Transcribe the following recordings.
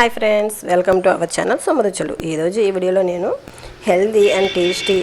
Hi friends welcome to our channel Samaruchulu ఈరోజు ఈ వీడియోలో నేను హెల్దీ అండ్ టేస్టీ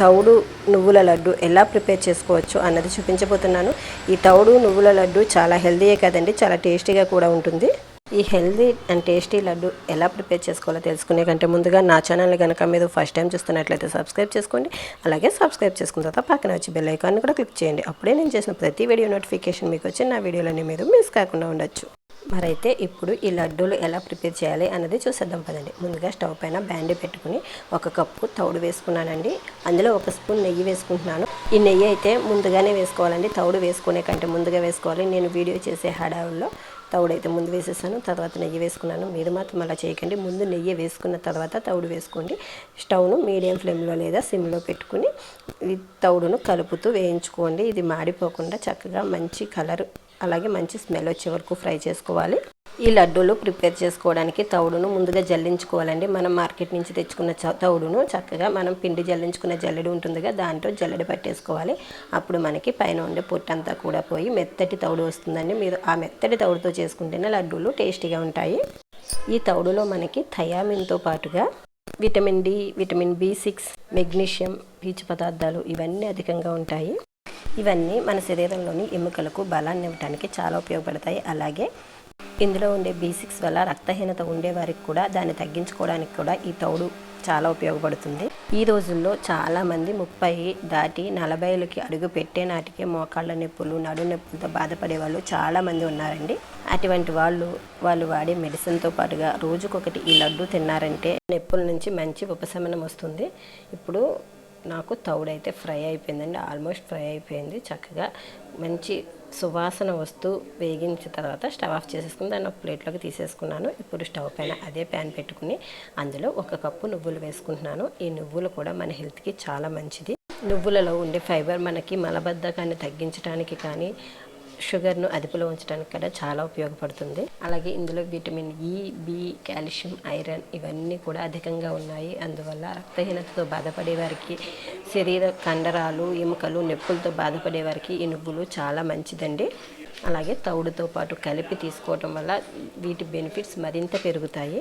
తౌడు నువ్వుల లడ్డు ఎలా ప్రిపేర్ చేసుకోవచ్చు అన్నది చూపించబోతున్నాను. ఈ తౌడు నువ్వుల లడ్డు చాలా హెల్దీయే కదండి చాలా టేస్టీగా కూడా ఉంటుంది. ఈ హెల్దీ అండ్ టేస్టీ లడ్డు ఎలా ప్రిపేర్ చేసుకోవాలో తెలుసుకునే కంటే ముందుగా నా ఛానల్ కనుక మీరు ఫస్ట్ టైం చూస్తున్నట్లయితే సబ్స్క్రైబ్ చేసుకోండి. అలాగే సబ్స్క్రైబ్ చేసుకున్న తర్వాత పక్కన వచ్చి బెల్ ఐకాన్ కూడా క్లిక్ చేయండి. అప్పుడే నేను చేసిన ప్రతి వీడియో నోటిఫికేషన్ మీకు వచ్చి నా వీడియోలని మీరు మిస్ కాకుండా ఉండొచ్చు. మరైతే ఇప్పుడు ఈ లడ్డూలు ఎలా ప్రిపేర్ చేయాలి అన్నది చూసేద్దాం పదండి. ముందుగా స్టవ్ పైన బ్యాండి పెట్టుకుని ఒక కప్పు తౌడు వేసుకున్నానండి. అందులో ఒక స్పూన్ నెయ్యి వేసుకుంటున్నాను. ఈ నెయ్యి అయితే ముందుగానే వేసుకోవాలండి. తౌడు వేసుకునే కంటే ముందుగా వేసుకోవాలి. నేను వీడియో చేసే హడావుల్లో తౌడు అయితే ముందు వేసేసాను తర్వాత నెయ్యి వేసుకున్నాను. మీరు మాత్రం అలా చేయకండి. ముందు నెయ్యి వేసుకున్న తర్వాత తౌడు వేసుకోండి. స్టవ్ను మీడియం ఫ్లేమ్లో లేదా సిమ్లో పెట్టుకుని ఈ తౌడును కలుపుతూ వేయించుకోండి. ఇది మాడిపోకుండా చక్కగా మంచి కలర్ అలాగే మంచి స్మెల్ వచ్చే వరకు ఫ్రై చేసుకోవాలి. ఈ లడ్డూలు ప్రిపేర్ చేసుకోవడానికి తౌడును ముందుగా జల్లించుకోవాలండి. మనం మార్కెట్ నుంచి తెచ్చుకున్న చ- తౌడును చక్కగా మనం పిండి జల్లించుకున్న జల్లెడు ఉంటుందిగా దాంట్లో జల్లెడ పట్టేసుకోవాలి. అప్పుడు మనకి పైన ఉండే పొట్టంతా కూడా పోయి మెత్తటి తౌడు వస్తుందండి. మీరు ఆ మెత్తటి తౌడుతో చేసుకుంటేనే లడ్డూలు టేస్టీగా ఉంటాయి. ఈ తౌడులో మనకి థయామిన్తో పాటుగా vitamin D vitamin B six magnesium పీచు పదార్థాలు ఇవన్నీ అధికంగా ఉంటాయి. ఇవన్నీ మన శరీరంలోని ఎముకలకు బలాన్ని ఇవ్వడానికి చాలా ఉపయోగపడతాయి. అలాగే ఇందులో ఉండే బీ సిక్స్ వల్ల రక్తహీనత ఉండే వారికి కూడా దాన్ని తగ్గించుకోవడానికి కూడా ఈ తౌడు చాలా ఉపయోగపడుతుంది. ఈ రోజుల్లో చాలామంది ముప్పై దాటి నలభైలకి అడుగు పెట్టే నాటికే మోకాళ్ళ నొప్పులు నడు నొప్పులతో బాధపడే వాళ్ళు చాలామంది ఉన్నారండి. అటువంటి వాళ్ళు వాళ్ళు వాడే మెడిసిన్తో పాటుగా రోజుకొకటి ఈ లడ్డు తిన్నారంటే నొప్పుల నుంచి మంచి ఉపశమనం వస్తుంది. ఇప్పుడు నాకు తౌడైతే ఫ్రై అయిపోయిందండి ఆల్మోస్ట్ ఫ్రై అయిపోయింది చక్కగా. మంచి సువాసన వస్తూ వేగించిన తర్వాత స్టవ్ ఆఫ్ చేసేసుకుని దాన్ని ఒక ప్లేట్లోకి తీసేసుకున్నాను. ఇప్పుడు స్టవ్ పైన అదే ప్యాన్ పెట్టుకుని అందులో ఒక కప్పు నువ్వులు వేసుకుంటున్నాను. ఈ నువ్వులు కూడా మన హెల్త్కి చాలా మంచిది. నువ్వులలో ఉండే ఫైబర్ మనకి మలబద్ధకాన్ని తగ్గించడానికి కానీ షుగర్ను అదుపులో ఉంచడానికి కూడా చాలా ఉపయోగపడుతుంది. అలాగే ఇందులో విటమిన్ e, ఈ బి కాల్షియం ఐరన్ ఇవన్నీ కూడా అధికంగా ఉన్నాయి. అందువల్ల రక్తహీనతతో బాధపడే వారికి శరీర కండరాలు ఎముకలు నొప్పులతో బాధపడే వారికి ఈ నువ్వులు చాలా మంచిదండి. అలాగే తౌడుతో పాటు కలిపి తీసుకోవటం వల్ల వీటి బెనిఫిట్స్ మరింత పెరుగుతాయి.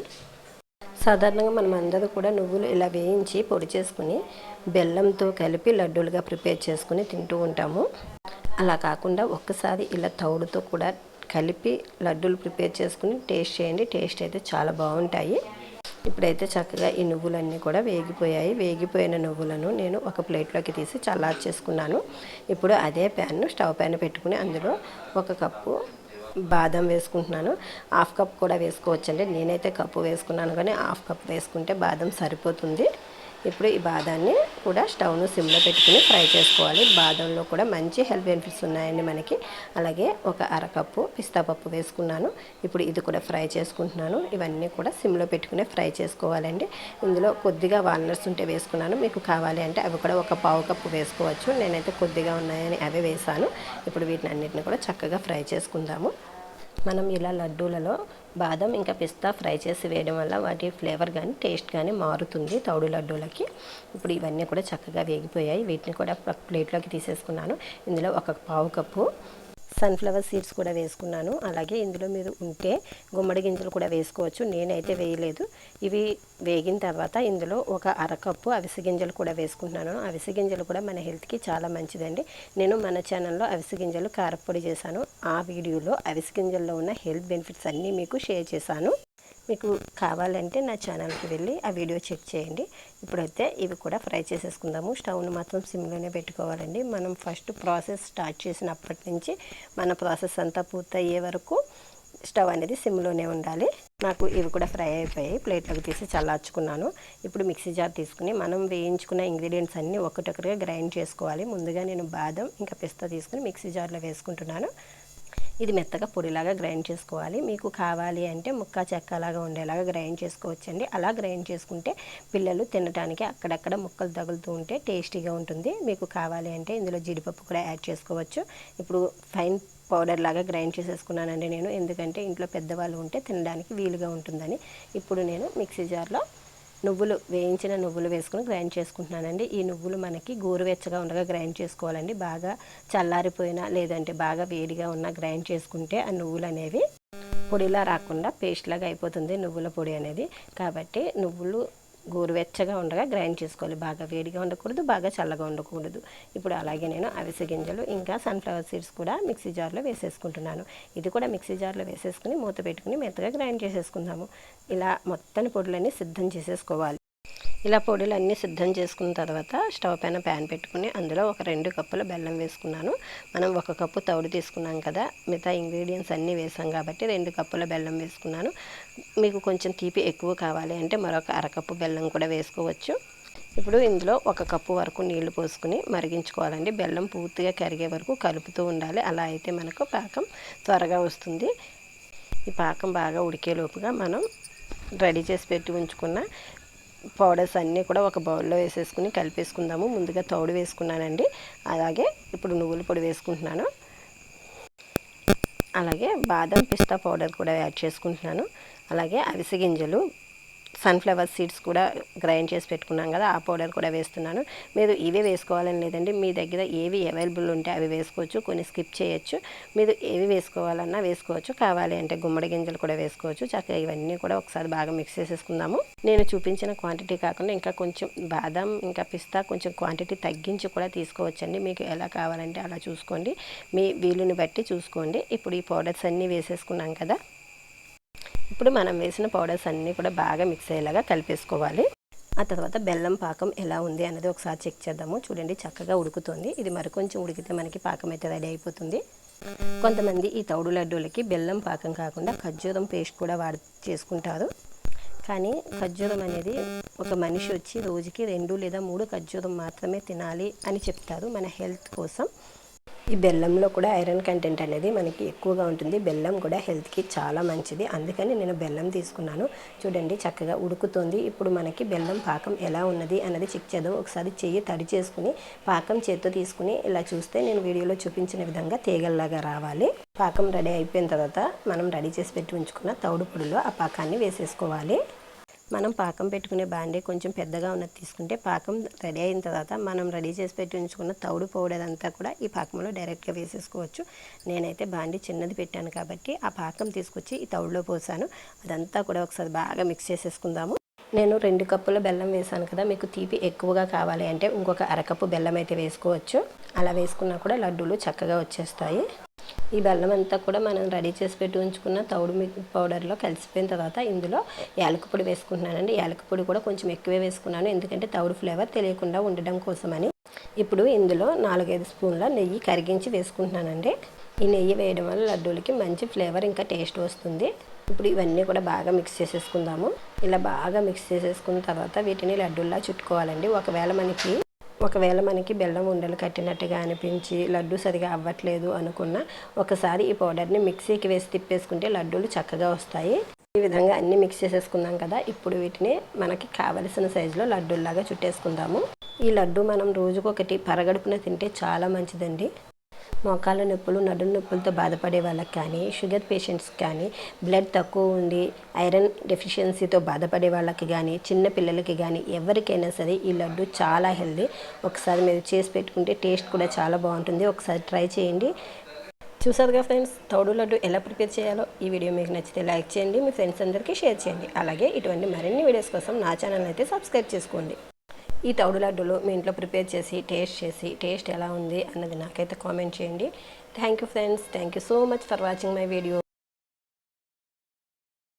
సాధారణంగా మనం అందరూ కూడా నువ్వులు ఇలా వేయించి పొడి చేసుకుని బెల్లంతో కలిపి లడ్డూలుగా ప్రిపేర్ చేసుకుని తింటూ ఉంటాము. అలా కాకుండా ఒక్కసారి ఇలా తౌడుతో కూడా కలిపి లడ్డూలు ప్రిపేర్ చేసుకుని టేస్ట్ చేయండి. టేస్ట్ అయితే చాలా బాగుంటాయి. ఇప్పుడైతే చక్కగా ఈ నువ్వులన్నీ కూడా వేగిపోయాయి. వేగిపోయిన నువ్వులను నేను ఒక ప్లేట్లోకి తీసి చల్లార్చేసుకున్నాను ఇప్పుడు అదే ప్యాన్ను స్టవ్ పైన పెట్టుకుని అందులో ఒక కప్పు బాదం వేసుకుంటున్నాను. హాఫ్ కప్ కూడా వేసుకోవచ్చండి. నేనైతే కప్పు వేసుకున్నాను కానీ హాఫ్ కప్ వేసుకుంటే బాదం సరిపోతుంది. ఇప్పుడు ఈ బాదాన్ని కూడా స్టవ్ను సిమ్లో పెట్టుకుని ఫ్రై చేసుకోవాలి. బాదంలో కూడా మంచి హెల్త్ బెనిఫిట్స్ ఉన్నాయండి మనకి. అలాగే ఒక అరకప్పు పిస్తా పప్పు వేసుకున్నాను. ఇప్పుడు ఇది కూడా ఫ్రై చేసుకుంటున్నాను. ఇవన్నీ కూడా సిమ్లో పెట్టుకునే ఫ్రై చేసుకోవాలండి. ఇందులో కొద్దిగా వాల్నట్స్ ఉంటే వేసుకున్నాను. మీకు కావాలి అంటే అవి కూడా ఒక పావు కప్పు వేసుకోవచ్చు. నేనైతే కొద్దిగా ఉన్నాయని అవే వేసాను ఇప్పుడు వీటిని అన్నిటిని కూడా చక్కగా ఫ్రై చేసుకుందాము. మనం ఇలా లడ్డూలలో బాదం ఇంకా పిస్తా ఫ్రై చేసి వేయడం వల్ల వాటి ఫ్లేవర్ కానీ టేస్ట్ కానీ మారుతుంది తౌడు లడ్డూలకి. ఇప్పుడు ఇవన్నీ కూడా చక్కగా వేగిపోయాయి. వీటిని కూడా ప్లేట్లోకి తీసేసుకున్నాను. ఇందులో ఒక పావు కప్పు సన్ఫ్లవర్ సీడ్స్ కూడా వేసుకున్నాను. అలాగే ఇందులో మీరు ఉంటే గుమ్మడి గింజలు కూడా వేసుకోవచ్చు. నేనైతే వేయలేదు. ఇవి వేగిన తర్వాత ఇందులో ఒక అరకప్పు అవిసె గింజలు కూడా వేసుకుంటున్నాను. అవిసె గింజలు కూడా మన హెల్త్కి చాలా మంచిదండి. నేను మన ఛానల్లో అవిసె గింజలు కారపొడి చేశాను. ఆ వీడియోలో అవిసె గింజల్లో ఉన్న హెల్త్ బెనిఫిట్స్ అన్నీ మీకు షేర్ చేశాను. మీకు కావాలంటే నా ఛానల్కి వెళ్ళి ఆ వీడియో చెక్ చేయండి. ఇప్పుడైతే ఇవి కూడా ఫ్రై చేసేసుకుందాము. స్టవ్ను మాత్రం సిమ్లోనే పెట్టుకోవాలండి. మనం ఫస్ట్ ప్రాసెస్ స్టార్ట్ చేసినప్పటి నుంచి మన ప్రాసెస్ అంతా పూర్తయ్యే వరకు స్టవ్ అనేది సిమ్లోనే ఉండాలి. నాకు ఇవి కూడా ఫ్రై అయిపోయాయి. ప్లేట్లోకి తీసి చల్లార్చుకున్నాను. ఇప్పుడు మిక్సీ జార్ తీసుకుని మనం వేయించుకున్న ఇంగ్రీడియంట్స్ అన్నీ ఒకటొకటిగా గ్రైండ్ చేసుకోవాలి. ముందుగా నేను బాదం ఇంకా పిస్తా తీసుకుని మిక్సీ జార్లో వేసుకుంటున్నాను. ఇది మెత్తగా పొడిలాగా గ్రైండ్ చేసుకోవాలి. మీకు కావాలి అంటే ముక్క చెక్కలాగా ఉండేలాగా గ్రైండ్ చేసుకోవచ్చండి. అలా గ్రైండ్ చేసుకుంటే పిల్లలు తినడానికి అక్కడక్కడ ముక్కలు తగులుతూ ఉంటే టేస్టీగా ఉంటుంది. మీకు కావాలి అంటే ఇందులో జీడిపప్పు కూడా యాడ్ చేసుకోవచ్చు. ఇప్పుడు ఫైన్ పౌడర్ లాగా గ్రైండ్ చేసేసుకున్నానండి నేను. ఎందుకంటే ఇంట్లో పెద్దవాళ్ళు ఉంటే తినడానికి వీలుగా ఉంటుందని. ఇప్పుడు నేను మిక్సీ జార్లో నువ్వులు వేయించిన నువ్వులు వేసుకుని గ్రైండ్ చేసుకుంటున్నానండి. ఈ నువ్వులు మనకి గోరువెచ్చగా ఉండగా గ్రైండ్ చేసుకోవాలండి. బాగా చల్లారిపోయినా లేదంటే బాగా వేడిగా ఉన్న గ్రైండ్ చేసుకుంటే ఆ నువ్వులు అనేవి పొడిలా రాకుండా పేస్ట్ లాగా అయిపోతుంది. నువ్వుల పొడి అనేది. కాబట్టి నువ్వులు గోరువెచ్చగా ఉండగా గ్రైండ్ చేసుకోవాలి. బాగా వేడిగా ఉండకూడదు బాగా చల్లగా ఉండకూడదు. ఇప్పుడు అలాగే నేను అవిసె గింజలు ఇంకా సన్ఫ్లవర్ సీడ్స్ కూడా మిక్సీ జార్లో వేసేసుకుంటున్నాను. ఇది కూడా మిక్సీ జార్లో వేసేసుకుని మూత పెట్టుకుని మెత్తగా గ్రైండ్ చేసేసుకుందాము. ఇలా మొత్తం పొడులన్నీ సిద్ధం చేసేసుకోవాలి. ఇలా పొడులు అన్నీ సిద్ధం చేసుకున్న తర్వాత స్టవ్ పైన ప్యాన్ పెట్టుకుని అందులో ఒక రెండు కప్పుల బెల్లం వేసుకున్నాను. మనం ఒక కప్పు తౌడు తీసుకున్నాం కదా మిగతా ఇంగ్రీడియంట్స్ అన్నీ వేసాం కాబట్టి రెండు కప్పుల బెల్లం వేసుకున్నాను. మీకు కొంచెం తీపి ఎక్కువ కావాలి అంటే మరొక అరకప్పు బెల్లం కూడా వేసుకోవచ్చు. ఇప్పుడు ఇందులో ఒక కప్పు వరకు నీళ్ళు పోసుకుని మరిగించుకోవాలండి. బెల్లం పూర్తిగా కరిగే వరకు కలుపుతూ ఉండాలి. అలా అయితే మనకు పాకం త్వరగా వస్తుంది. ఈ పాకం బాగా ఉడికేలోపుగా మనం రెడీ చేసి పెట్టి ఉంచుకున్న పౌడర్స్ అన్నీ కూడా ఒక బౌల్లో వేసేసుకుని కలిపేసుకుందాము. ముందుగా తౌడు వేసుకున్నానండి. అలాగే ఇప్పుడు నువ్వుల పొడి వేసుకుంటున్నాను. అలాగే బాదం పిస్తా పౌడర్ కూడా యాడ్ చేసుకుంటున్నాను. అలాగే అవిసె గింజలు సన్ఫ్లవర్ సీడ్స్ కూడా గ్రైండ్ చేసి పెట్టుకున్నాం కదా ఆ పౌడర్ కూడా వేస్తున్నాను. మీరు ఇవే వేసుకోవాలని లేదండి మీ దగ్గర ఏవి అవైలబుల్ ఉంటే అవి వేసుకోవచ్చు కొన్ని స్కిప్ చేయొచ్చు. మీరు ఏవి వేసుకోవాలన్నా వేసుకోవచ్చు కావాలి అంటే గుమ్మడి గింజలు కూడా వేసుకోవచ్చు చక్కగా ఇవన్నీ కూడా ఒకసారి బాగా మిక్స్ చేసేసుకుందాము. నేను చూపించిన క్వాంటిటీ కాకుండా ఇంకా కొంచెం బాదం ఇంకా పిస్తా కొంచెం క్వాంటిటీ తగ్గించి కూడా తీసుకోవచ్చండి. మీకు ఎలా కావాలంటే అలా చూసుకోండి. మీ వీలుని బట్టి చూసుకోండి. ఇప్పుడు ఈ పౌడర్స్ అన్నీ వేసేసుకున్నాం కదా. ఇప్పుడు మనం వేసిన పౌడర్స్ అన్నీ కూడా బాగా మిక్స్ అయ్యేలాగా కలిపేసుకోవాలి. ఆ తర్వాత బెల్లం పాకం ఎలా ఉంది అన్నది ఒకసారి చెక్ చేద్దాము. చూడండి చక్కగా ఉడుకుతుంది. ఇది మరికొంచెం ఉడికితే మనకి పాకం అయితే రెడీ అయిపోతుంది. కొంతమంది ఈ తౌడు లడ్డూలకి బెల్లం పాకం కాకుండా ఖర్జూరం పేస్ట్ కూడా వాడి చేసుకుంటారు. కానీ ఖర్జూరం అనేది ఒక మనిషి వచ్చి రోజుకి రెండు లేదా మూడు ఖర్జూరం మాత్రమే తినాలి అని చెప్తారు మన హెల్త్ కోసం. ఈ బెల్లంలో కూడా ఐరన్ కంటెంట్ అనేది మనకి ఎక్కువగా ఉంటుంది. బెల్లం కూడా హెల్త్కి చాలా మంచిది. అందుకని నేను బెల్లం తీసుకున్నాను. చూడండి చక్కగా ఉడుకుతుంది. ఇప్పుడు మనకి బెల్లం పాకం ఎలా ఉన్నది అన్నది చెక్ చేద్దాం. ఒకసారి చెయ్యి తడి చేసుకుని పాకం చేత్తో తీసుకుని ఇలా చూస్తే నేను వీడియోలో చూపించిన విధంగా తీగల్లాగా రావాలి. పాకం రెడీ అయిపోయిన తర్వాత మనం రెడీ చేసి పెట్టి ఉంచుకున్న తౌడు పొడిలో ఆ పాకాన్ని వేసేసుకోవాలి. మనం పాకం పెట్టుకునే బాండీ కొంచెం పెద్దగా ఉన్నది తీసుకుంటే పాకం రెడీ అయిన తర్వాత మనం రెడీ చేసి పెట్టి ఉంచుకున్న తౌడు పౌడర్ అంతా కూడా ఈ పాకంలో డైరెక్ట్గా వేసేసుకోవచ్చు. నేనైతే బాండీ చిన్నది పెట్టాను కాబట్టి ఆ పాకం తీసుకొచ్చి ఈ తౌడులో పోసాను. అదంతా కూడా ఒకసారి బాగా మిక్స్ చేసేసుకుందాము. నేను రెండు కప్పుల బెల్లం వేసాను కదా మీకు తీపి ఎక్కువగా కావాలి అంటే ఇంకొక అరకప్పు బెల్లం అయితే వేసుకోవచ్చు. అలా వేసుకున్నా కూడా లడ్డూలు చక్కగా వచ్చేస్తాయి. ఈ బెల్లం అంతా కూడా మనం రెడీ చేసి పెట్టి ఉంచుకున్న తౌడు పౌడర్లో కలిసిపోయిన తర్వాత ఇందులో యాలకపొడి వేసుకుంటున్నానండి. యాలకపొడి కూడా కొంచెం ఎక్కువే వేసుకున్నాను. ఎందుకంటే తౌడు ఫ్లేవర్ తెలియకుండా ఉండడం కోసమని. ఇప్పుడు ఇందులో నాలుగైదు స్పూన్ల నెయ్యి కరిగించి వేసుకుంటున్నానండి. ఈ నెయ్యి వేయడం వల్ల లడ్డూలకి మంచి ఫ్లేవర్ ఇంకా టేస్ట్ వస్తుంది. ఇప్పుడు ఇవన్నీ కూడా బాగా మిక్స్ చేసేసుకుందాము. ఇలా బాగా మిక్స్ చేసేసుకున్న తర్వాత వీటిని లడ్డూల్లా చుట్టుకోవాలండి. ఒకవేళ మనకి ఒకవేళ మనకి బెల్లం ఉండలు కట్టినట్టుగా అనిపించి లడ్డు సరిగా అవ్వట్లేదు అనుకున్న ఒకసారి ఈ పౌడర్ని మిక్సీకి వేసి తిప్పేసుకుంటే లడ్డూలు చక్కగా వస్తాయి. ఈ విధంగా అన్ని మిక్స్ చేసేసుకున్నాం కదా ఇప్పుడు వీటిని మనకి కావలసిన సైజులో లడ్డూల్లాగా చుట్టేసుకుందాము. ఈ లడ్డు మనం రోజుకొకటి పరగడుపున తింటే చాలా మంచిదండి. మోకాళ్ళ నొప్పులు నడుము నొప్పులతో బాధపడే వాళ్ళకి కానీ షుగర్ పేషెంట్స్ కానీ బ్లడ్ తక్కువ ఉండి ఐరన్ డెఫిషియన్సీతో బాధపడే వాళ్ళకి కానీ చిన్న పిల్లలకి కానీ ఎవరికైనా సరే ఈ లడ్డు చాలా హెల్దీ. ఒకసారి మీరు చేసి పెట్టుకుంటే టేస్ట్ కూడా చాలా బాగుంటుంది. ఒకసారి ట్రై చేయండి. చూసారుగా ఫ్రెండ్స్ తౌడు లడ్డు ఎలా ప్రిపేర్ చేయాలో? ఈ వీడియో మీకు నచ్చితే లైక్ చేయండి మీ ఫ్రెండ్స్ అందరికీ షేర్ చేయండి. అలాగే ఇటువంటి మరిన్ని వీడియోస్ కోసం నా ఛానల్ అయితే సబ్స్క్రైబ్ చేసుకోండి. ఈ తౌడు లడ్డూలు మీ ఇంట్లో ప్రిపేర్ చేసి టేస్ట్ చేసి టేస్ట్ ఎలా ఉంది అన్నది నాకైతే కామెంట్ చేయండి. Thank you friends thank you so much for watching my video